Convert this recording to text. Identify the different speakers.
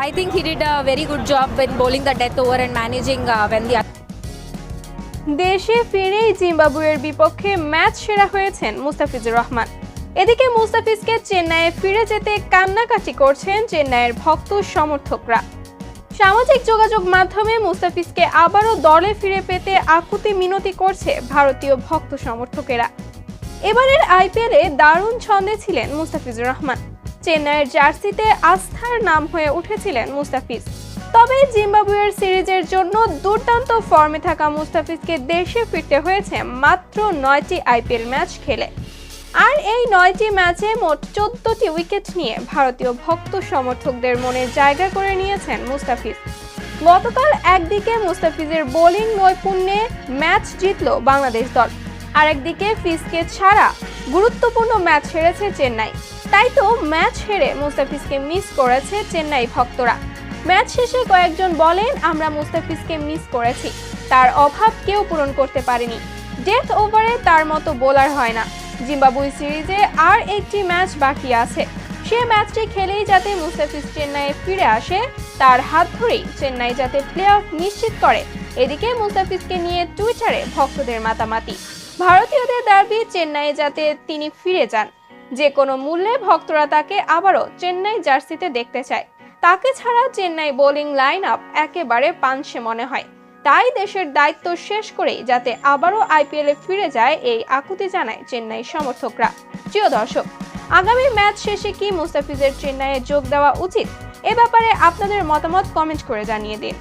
Speaker 1: I think he did a very good job when bowling the death over and managing uh, when the
Speaker 2: দেশে ফিরেই জিম্বাবুয়ের বিপক্ষে match সেরা হয়েছেন মুস্তাফিজুর রহমান। এদিকে মুস্তাফিজকে চেন্নাইয়ে ফিরে যেতে কান্নাকাটি করছেন চেন্নাইয়ের ভক্ত সমর্থকরা। সামাজিক যোগাযোগ মাধ্যমে মুস্তাফিজকে আবারও দলে ফিরে পেতে আকুতি মিনতি করছে ভারতীয় ভক্ত সমর্থকেরা। এবারের আইপিএলে দারুণ ছন্দে ছিলেন মুস্তাফিজুর রহমান। চেন্নাইয়ের জার্সিতে আস্থার নাম হয়ে উঠেছিলেন মুস্তাফিজ। তবে জিম্বাবুয়ের সিরিজের জন্য দুর্দান্ত ফর্মে থাকা মুস্তাফিজকে দেশে ফিরতে হয়েছে মাত্র নয়টি আইপিএল ম্যাচ খেলে। আর এই নয়টি ম্যাচে মোট চোদ্দটি উইকেট নিয়ে ভারতীয় ভক্ত সমর্থকদের মনে জায়গা করে নিয়েছেন মুস্তাফিজ। গতকাল একদিকে মুস্তাফিজের বোলিং নৈপুণ্যে ম্যাচ জিতল বাংলাদেশ দল, আরেকদিকে ফিজকে ছাড়া গুরুত্বপূর্ণ ম্যাচ হেরেছে চেন্নাই। তাই তো ম্যাচ হেরে মুস্তাফিজকে মিস করেছে চেন্নাই ভক্তরা। ম্যাচ শেষে কয়েকজন বলেন, আমরা মুস্তাফিজকে মিস করেছি। তার অভাব কেউ পূরণ করতে পারেনি। ডেথ ওভারে তার মতো বোলার হয় না। জিম্বাবুই সিরিজে আর একটি ম্যাচ বাকি আছে। সে ম্যাচটি খেলেই যাতে মুস্তাফিজ চেন্নাইয়ে ফিরে আসে, তার হাত ধরেই চেন্নাই যাতে প্লে অফ নিশ্চিত করে। এদিকে মুস্তাফিজকে নিয়ে টুইটারে ভক্তদের মাতামাতি। ভারতীয়দের দাবি চেন্নাইয়ে যাতে তিনি ফিরে যান। যে কোনো মূল্যে ভক্তরা তাকে আবারও চেন্নাই জার্সিতে দেখতে চায়। তাকে ছাড়া চেন্নাই বোলিং লাইন আপ একেবারে পানসে মনে হয়। তাই দেশের দায়িত্ব শেষ করেই যাতে আবারও আইপিএলে ফিরে যায় এই আকুতি জানায় চেন্নাই সমর্থকরা। প্রিয় দর্শক, আগামী ম্যাচ শেষে কি মুস্তাফিজের চেন্নাইয়ে যোগ দেওয়া উচিত? এ ব্যাপারে আপনাদের মতামত কমেন্ট করে জানিয়ে দিন।